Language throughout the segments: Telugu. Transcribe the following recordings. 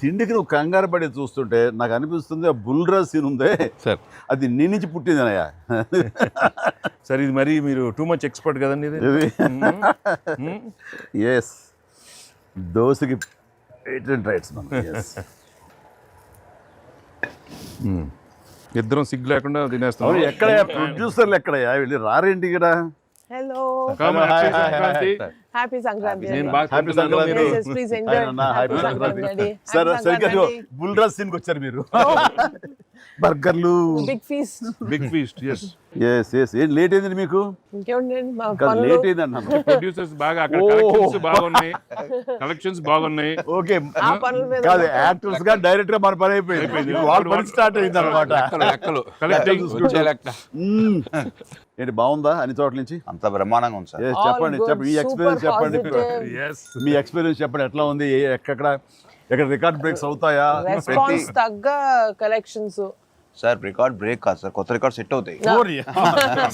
తిండికి నువ్వు కంగారు పడి చూస్తుంటే నాకు అనిపిస్తుంది ఆ బుల్రా సీన్ ఉందే. సార్. అది నీ నుంచి పుట్టిందనయ్యా సార్ ఇది మరి మీరు టూ మచ్ ఎక్స్పర్ట్ కదండి ఇది. ఎస్ దోశకి పేటెంట్ రైట్స్. ఇద్దరం సిగ్గు లేకుండా తినేస్తాం ఎక్కడయ్యా ప్రొడ్యూసర్లు ఎక్కడయ్యా వెళ్ళి రారేంటి ఇక్కడ? హలో. హ్యాపీ సంక్రాంతి. సరే Happy సరిగ్గా సంక్రాంతి. బుల్రా సీన్కి వచ్చారు మీరు బర్గర్లు. Big feast. Big feast yes yes yes ఏం లేట్ అయింది మీకు? ఇంకేముంది మా ఇంకా పనులు లేట్ అయింది అన్నాను. ప్రొడ్యూసర్స్ బాగా అక్కడ. కలెక్షన్స్ బాగున్నాయి. కలెక్షన్స్ బాగున్నాయి. ఓకే. ఆ పనుల మీద కాదు యాక్టర్స్గా డైరెక్టర్గా మన పని అయిపోయింది. వాళ్ళ పని స్టార్ట్ అయింది అనమాట ఏంటి బాగుందా? అన్ని చోట్ల నుంచి? అంత బ్రహ్మాండంగా ఉంది? సార్ చెప్పండి చెప్పండి. మీ ఎక్స్పీరియన్స్ చెప్పండి. మీ ఎక్స్పీరియన్స్ చెప్పండి. ఎట్లా ఉంది? ఎక్కడ ఎక్కడ రికార్డ్ బ్రేక్స్ అవుతాయా? రెస్పాన్స్ తగ్గ కలెక్షన్స్ సార్ రికార్డ్ బ్రేక్ కాదు సార్ కొత్త రికార్డ్ సెట్ అవుతాయి.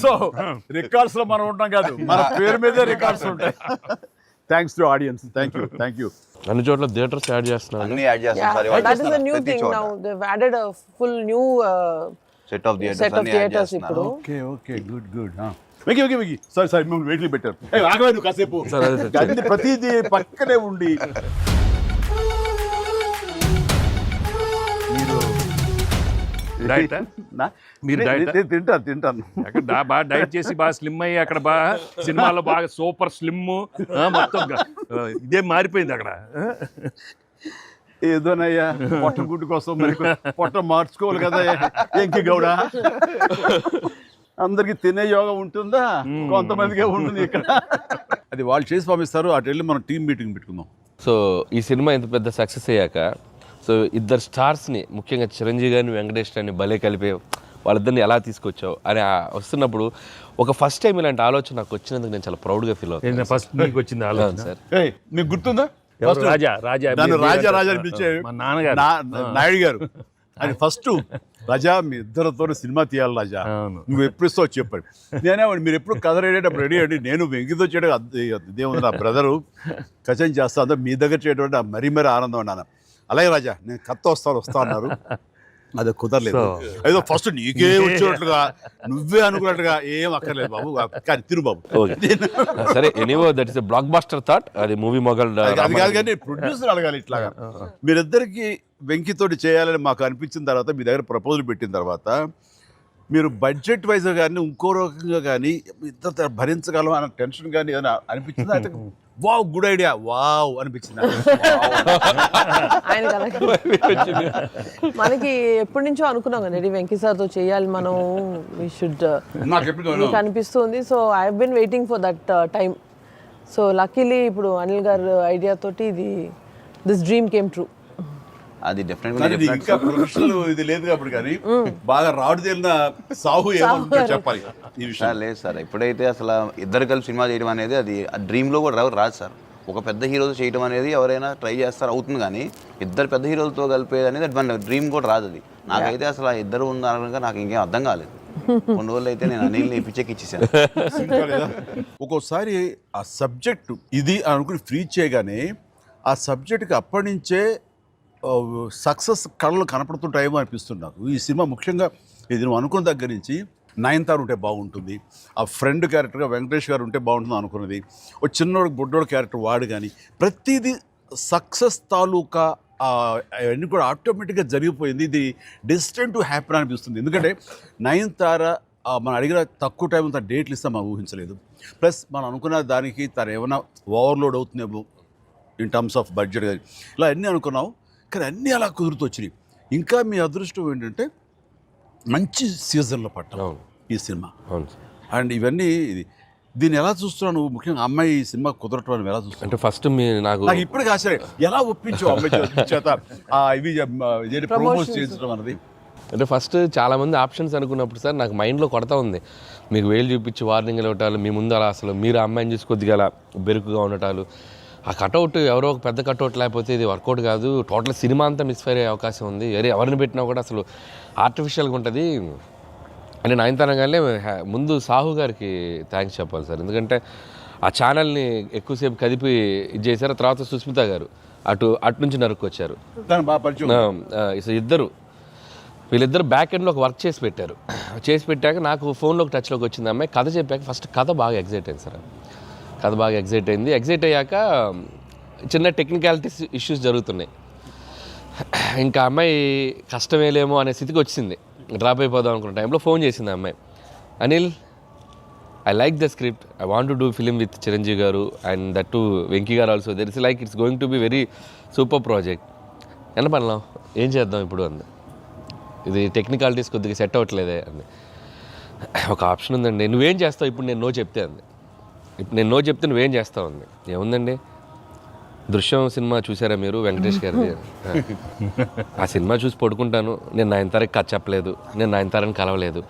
సో రికార్డ్స్ లో మనం ఉంటాం కాదు. మన పేరు మీదే రికార్డ్స్ ఉంటాయి. Thanks to audience thank you thank you అన్ని చోట్ల థియేటర్స్ యాడ్ చేస్తున్నారు. అన్ని యాడ్ చేస్తాం sir that is the new thing now they added a full new set of set theatres of అన్ని యాడ్ థియేటర్స్ ఇప్పుడు. చేస్తున్నారు ఓకే ఓకే గుడ్ గుడ్ వెకి వెకి వెకి సారీ సారీ మిమ్మల్ని వెయిట్లు పెట్టారు. నువ్వు కాసేపు. ప్రతిదీ పక్కనే ఉండి. నా? మీరు? నేను తింటాను తింటాను. అక్కడ బాగా డైట్ చేసి బాగా స్లిమ్ అయ్యి అక్కడ బాగా సినిమాలో బాగా సూపర్ స్లిమ్. మొత్తం ఇదే మారిపోయింది అక్కడ? ఏదోనయ్యా పొట్ట గుడ్డు కోసం మరి పొట్ట మార్చుకోవాలి కదా ఎంకి గౌడ? అందరికి తినే యోగం ఉంటుందా? కొంతమందికే ఉంటుంది ఇక్కడ. అది వాళ్ళు చేసి పంపిస్తారు అటు వెళ్ళి మనం టీం మీటింగ్ పెట్టుకుందాం. సో ఈ సినిమా ఇంత పెద్ద సక్సెస్ అయ్యాక సో ఇద్దరు స్టార్స్ని ముఖ్యంగా చిరంజీవి గారిని వెంకటేష్ గారిని భలే కలిపి వాళ్ళిద్దరిని ఎలా తీసుకొచ్చావు అని వస్తున్నప్పుడు ఒక ఫస్ట్ టైం ఇలాంటి ఆలోచన నాకు వచ్చినందుకు నేను చాలా ప్రౌడ్గా ఫీల్ అవుతాను ఫస్ట్ నీకు వచ్చింది ఆలోచన? సార్. ఏయ్ మీకు గుర్తుందా? రాజా రాజా రాజా రాజా. మా నాన్నగారు. నాయుడు గారు. అది ఫస్ట్ రాజా మీ ఇద్దరితో సినిమా తీయాలి రాజా. నువ్వు ఎప్పుడు ఇస్తావు చెప్పండి. నేనే మీరు ఎప్పుడు కథ రెడేటప్పుడు రెడీ అండి నేను వెంకితో చేయడం ఇదేముంది నా బ్రదరు కచన్ చేస్తా మీ దగ్గర చేయడం మరీ మరీ ఆనందం అన్నాను అలాగే రాజా నేను కథ వస్తాను వస్తా అన్నారు. అది కుదరలేదు. ఏదో ఫస్ట్ నీకే వచ్చినట్లుగా నువ్వే అనుకున్నట్టుగా ఏం అక్కర్లేదు బాబు. కానీ తిరు బాబు. సరే anyway that is blockbuster thought అది మూవీ మొగల్ అది అది కాదు కానీ ప్రొడ్యూసర్ అడగాలి ఇట్లాగా. మీరిద్దరికి వెంకితోటి చేయాలని మాకు అనిపించిన తర్వాత మీ దగ్గర ప్రపోజల్ పెట్టిన తర్వాత మీరు బడ్జెట్ వైజ్ కానీ ఇంకో రకంగా కానీ ఇద్దరు భరించగలం అన్న టెన్షన్ కానీ ఏదైనా అనిపించిందా? అయితే వావ్ గుడ్ ఐడియా. వావ్ అనిపించింది ఆయన మనకి ఎప్పటి నుంచో అనుకున్నాం కదా వెంకీ సార్తో చేయాలి మనం. వీ షుడ్ నాకు మీకు అనిపిస్తుంది. So I been waiting for that time so luckily ఇప్పుడు అనిల్ గారు ఐడియా తోటి ఇది దిస్ డ్రీమ్ కేమ్ ట్రూ అది డెఫినెట్గా ఇంకా ప్రొఫెషనల్ ఇది లేదు కాబట్టి కానీ బాగా రాడు తేలిన సాహు ఏమో చెప్పాలి ఈ విషయం. సార్ లేదు సార్. ఎప్పుడైతే అసలు ఇద్దరు కలిసి సినిమా చేయడం అనేది అది డ్రీమ్లో కూడా రావు రాదు సార్. ఒక పెద్ద హీరోతో చేయడం అనేది ఎవరైనా ట్రై చేస్తారు అవుతుంది కానీ ఇద్దరు పెద్ద హీరోలతో కలిపేది అనేది మన డ్రీమ్ కూడా రాదు అది. నాకైతే అసలు ఆ ఇద్దరు ఉన్నారనగా నాకు ఇంకేం అర్థం కాలేదు. కొన్ని రోజులు అయితే నేను అనిల్ని పిచ్చెక్కి ఇచ్చేసాను ఇంకా లేదా? ఒక్కోసారి ఆ సబ్జెక్ట్ ఇది అని అనుకుని ఫ్రీ చేయగానే ఆ సబ్జెక్ట్కి అప్పటి నుంచే సక్సెస్ కళలు కనపడుతుంటాయేమో అనిపిస్తుంది నాకు. ఈ సినిమా ముఖ్యంగా ఇది నువ్వు అనుకున్న దగ్గర నుంచి నయనతార ఉంటే బాగుంటుంది ఆ ఫ్రెండ్ క్యారెక్టర్గా వెంకటేష్ గారు ఉంటే బాగుంటుంది అనుకున్నది ఓ చిన్నోడు బుడ్డోడు క్యారెక్టర్ వాడు కానీ ప్రతిదీ సక్సెస్ తాలూకా అవన్నీ కూడా ఆటోమేటిక్గా జరిగిపోయింది. ఇది డిస్టెంట్ టు హ్యాపీ అనిపిస్తుంది. ఎందుకంటే నయనతార మనం అడిగిన తక్కువ టైం తన డేట్లు ఇస్తాం మనం ఊహించలేదు. ప్లస్ మనం అనుకున్న దానికి తను ఏమైనా ఓవర్లోడ్ అవుతుందేమో ఇన్ టర్మ్స్ ఆఫ్ బడ్జెట్ కానీ ఇలా అన్నీ అనుకున్నాం. కానీ అన్నీ అలా కుదురుతూ వచ్చినాయి ఇంకా మీ అదృష్టం ఏంటంటే మంచి సీజన్లో పట్టాం అవును. ఈ సినిమా. అవును సార్. అండ్ ఇవన్నీ ఇది దీన్ని ఎలా చూస్తున్నావు నువ్వు? ముఖ్యంగా అమ్మాయి ఈ సినిమా కుదరటం అని ఎలా చూస్తున్నావు? అంటే ఫస్ట్ మీ నాకు నాకు ఇప్పటికి ఆశ్చర్యం. ఎలా ఒప్పించావు అమ్మాయి చేత- ఆ ఇవి ప్రమోట్. చేయించడం అన్నది? అంటే ఫస్ట్ చాలా మంది ఆప్షన్స్ అనుకున్నప్పుడు సార్ నాకు మైండ్లో కొడతా ఉంది. మీకు వేలు చూపించి వార్నింగ్ ఇవ్వటాలు మీ ముందు అలా అసలు మీరు ఆ అమ్మాయిని చూసి కొద్దిగా అలా బెరుకుగా ఉండటాలు. ఆ కటౌట్ ఎవరో ఒక పెద్ద కటౌట్ లేకపోతే ఇది వర్కౌట్ కాదు. టోటల్ సినిమా అంతా మిస్ఫైర్ అయ్యే అవకాశం ఉంది. వేరే ఎవరిని పెట్టినా కూడా అసలు ఆర్టిఫిషియల్గా ఉంటుంది. అంటే నయనతనంగానే ముందు సాహు గారికి థ్యాంక్స్ చెప్పాలి సార్. ఎందుకంటే ఆ ఛానల్ని ఎక్కువసేపు కదిపి ఇది చేశారు. తర్వాత సుస్మిత గారు అటు అటు నుంచి ఆ, సో ఇద్దరు వీళ్ళిద్దరు బ్యాక్ ఎండ్లో ఒక వర్క్ చేసి పెట్టారు. చేసి పెట్టాక నాకు ఫోన్లోకి టచ్లోకి వచ్చింది. అమ్మాయి కథ చెప్పాక ఫస్ట్ కథ బాగా ఎగ్జైట్ అయింది సార్. కథ బాగా ఎగ్జైట్ అయింది. ఎగ్జైట్ అయ్యాక చిన్న టెక్నికాలిటీస్ ఇష్యూస్ జరుగుతున్నాయి. ఇంకా అమ్మాయి కష్టమేలేమో అనే స్థితికి వచ్చింది. డ్రాప్ అయిపోదాం అనుకున్న టైంలో ఫోన్ చేసింది అమ్మాయి. Anil I like the script I want to do film with Chiranjeevi garu and that to Venky garu also there is like it's going to be very super project ఎంత పడలాం ఏం చేద్దాం ఇప్పుడు? అంది. ఇది టెక్నికాలిటీస్ కొద్దిగా సెట్ అవ్వట్లేదే. అంది. ఒక ఆప్షన్ ఉందండి. నువ్వేం చేస్తావు? ఇప్పుడు నేను నో చెప్తే అంది. ఇప్పుడు నేను నో చెప్తే నువ్వేం చేస్తావు అంది. ఏముందండి? దృశ్యం సినిమా చూసారా మీరు వెంకటేష్ గారిది? ఆ సినిమా చూసి పడుకుంటాను. నేను నయనతారకి కథ చెప్పలేదు. నేను నయనతారని కలవలేదు.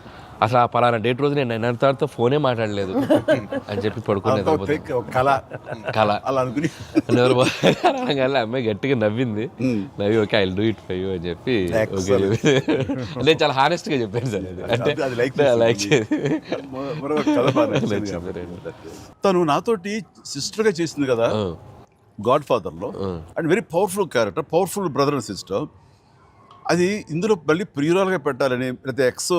అసలు ఆ పలానా డేట్ రోజు నేను నయనతారతో ఫోనే మాట్లాడలేదు. అని చెప్పి పడుకునేది కళ. కళ. అలా అనుకుని. అనగానే అమ్మాయి గట్టిగా నవ్వింది. నవ్వి okay I do it for you అని చెప్పి ఓకే నేను చాలా హానెస్ట్గా చెప్పాను సార్ అది. అంటే అది like లైక్ కాబట్టి. తను నాతోటి సిస్టర్గా చేసింది కదా గాడ్ ఫాదర్లో. And very powerful character powerful brother and sister అది ఇందులో మళ్ళీ ప్రియురాలుగా పెట్టాలని లేకపోతే ఎక్స్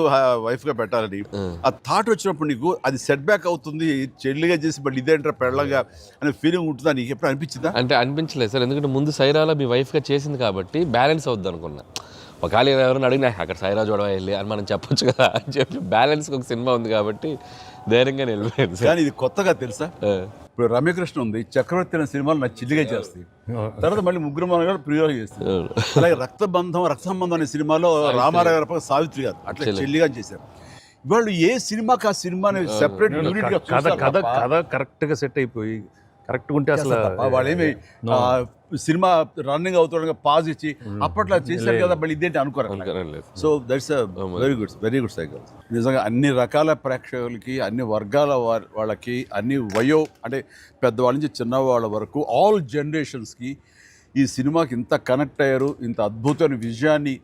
వైఫ్గా పెట్టాలని. ఆ. థాట్ వచ్చినప్పుడు నీకు అది సెట్ బ్యాక్ అవుతుంది చెల్లిగా చేసి మళ్ళీ ఇదేంటారా పెళ్ళగా అనే ఫీలింగ్ ఉంటుందా? నీకు ఎప్పుడు అనిపించిందా? అంటే అనిపించలేదు సార్. ఎందుకంటే ముందు సైరాలో మీ వైఫ్గా చేసింది కాబట్టి బ్యాలెన్స్ అవుద్ది అనుకున్నా. ఒకవేళ ఎవరైనా అడిగినా అక్కడ సైరా చూడవా వెళ్ళి అని మనం చెప్పొచ్చు కదా అని చెప్పి బ్యాలెన్స్ ఒక సినిమా ఉంది కాబట్టి ధైర్యంగా వెళ్ళిపోయాను సార్. కానీ ఇది కొత్తగా తెలుసా? ఇప్పుడు రమ్యకృష్ణ ఉంది చక్రవర్తి అనే సినిమాలు నా చెల్లిగా చేస్తాయి. తర్వాత మళ్ళీ ముగ్గురు మన గారు ప్రియురాలు చేస్తారు. అలాగే రక్తబంధం రక్త సంబంధం అనే సినిమాలో రామారావు గారి సావిత్రి గారు. అట్లా చెల్లిగా చేశారు. వాళ్ళు ఏ సినిమాకి ఆ సినిమాని సెపరేట్ యూనిట్గా కథ కథ కథ కరెక్ట్గా సెట్ అయిపోయి కరెక్ట్ ఉంటే అసలు వాళ్ళేమి ఆ, సినిమా రన్నింగ్ అవుతుండగా పాజ్ ఇచ్చి అప్పట్లో చేశారు కదా మళ్ళీ ఇదేంటి అనుకోరు అనుకోలేదు. So that's very good very good cycle నిజంగా అన్ని రకాల ప్రేక్షకులకి అన్ని వర్గాల వారి- వాళ్ళకి అన్ని వయో అంటే పెద్దవాళ్ళ నుంచి చిన్నవాళ్ళ వరకు ఆల్ జనరేషన్స్కి ఈ సినిమాకి ఇంత కనెక్ట్ అయ్యారు ఇంత అద్భుతమైన విజయాన్ని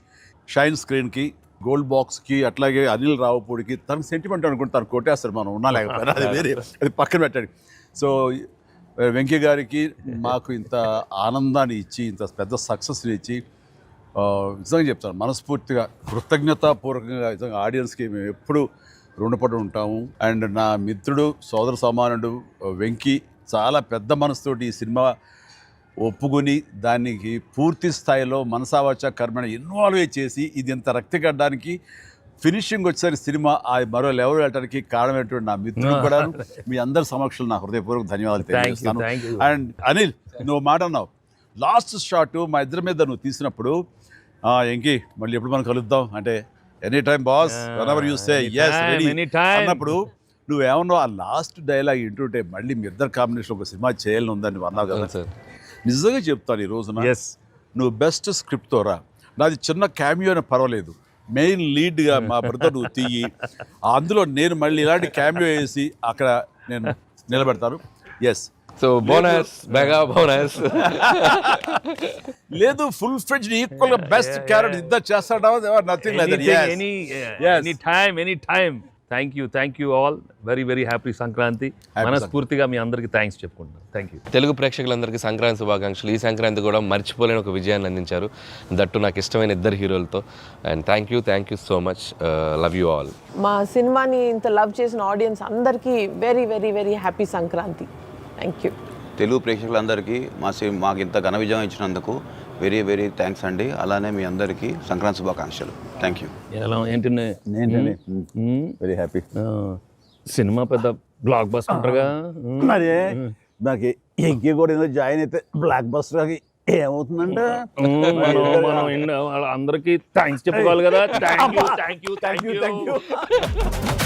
షైన్ స్క్రీన్కి గోల్డ్ బాక్స్కి అట్లాగే అనిల్ రావుపూడికి తన సెంటిమెంట్ అనుకుంటే తను కొట్టేస్తారు మనం ఉన్నా లేకపోయినా. అది వేరే అది పక్కన పెట్టండి. సో వెంకయ్య గారికి మాకు ఇంత ఆనందాన్ని ఇచ్చి ఇంత పెద్ద సక్సెస్ని ఇచ్చి నిజంగా చెప్తాను మనస్ఫూర్తిగా కృతజ్ఞతాపూర్వకంగా నిజంగా ఆడియన్స్కి మేము ఎప్పుడు రుణపడి ఉంటాము. అండ్ నా మిత్రుడు సోదర సమానుడు వెంకీ చాలా పెద్ద మనసుతోటి ఈ సినిమా ఒప్పుకొని దానికి పూర్తి స్థాయిలో మనసావాచ కర్మని ఇన్వాల్వ్ చేసి ఇది ఇంత రక్తి కట్టడానికి ఫినిషింగ్ వచ్చేసరి సినిమా ఆ మరో లెవెల్ వెళ్ళడానికి కారణమైనటువంటి నా మిత్రుడు కూడా మీ అందరి సమక్షంలో నా హృదయపూర్వక ధన్యవాదాలు తెలియజేస్తాను. అండ్ అనిల్ నువ్వు మాట అన్నావు. లాస్ట్ షాట్ మా ఇద్దరి మీద నువ్వు తీసినప్పుడు "ఆ, ఎంకి మళ్ళీ ఎప్పుడు మనం కలుద్దాం? అంటే any time boss ever you say yes ready. అన్నప్పుడు నువ్వేమన్నావు ఆ లాస్ట్ డైలాగ్ వింటుంటే మళ్ళీ మీ ఇద్దరు కాంబినేషన్ ఒక సినిమా చేయాలని ఉందని నువ్వు అన్నావు కదా. సార్. నిజంగా చెప్తాను ఈ రోజున. నువ్వు బెస్ట్ స్క్రిప్ట్తో రా. నాది చిన్న క్యామియో అని పర్వాలేదు. మెయిన్ లీడ్గా మా బ్రదర్ నువ్వు తీయి. అందులో నేను మళ్ళీ ఇలాంటి క్యామియో వేసి అక్కడ నేను నిలబెడతాను. Yes so bonus mega bonus లేదు ఫుల్ ఫ్రెండ్ ఈక్వల్గా బెస్ట్ క్యారెట్ ఇద్దరు చేస్తాడా? Nothing any Yes. Any time any time thank you thank you all very very happy Sankranti మనస్ఫూర్తిగా మీ అందరికి థ్యాంక్స్ చెప్పుకుంటున్నాను. థ్యాంక్ యూ తెలుగు ప్రేక్షకులందరికీ సంక్రాంతి శుభాకాంక్షలు. ఈ సంక్రాంతి కూడా మర్చిపోలేని ఒక విజయాన్ని అందించారు. దట్టు నాకు ఇష్టమైన ఇద్దరు హీరోలతో. And thank you thank you so much love you all మా సినిమాని ఇంత లవ్ చేసిన ఆడియన్స్ అందరికీ very very very happy Sankranti. Thank you Telugu ప్రేక్షకులందరికీ మా సి- మాకు ఇంత ఘన విజయం ఇచ్చినందుకు వెరీ వెరీ థ్యాంక్స్ అండి. అలానే మీ అందరికీ సంక్రాంతి శుభాకాంక్షలు. Thank you. ఎలా వెరీ హ్యాపీ. సినిమా పెద్ద బ్లాక్ బస్ మరి నాకు ఎంకి కూడా ఏదో జాయిన్ అయితే బ్లాక్ బస్టర్ ఏమవుతుందంటే? మనం థ్యాంక్స్ చెప్పుకోవాలి కదా. Thank you thank you thank you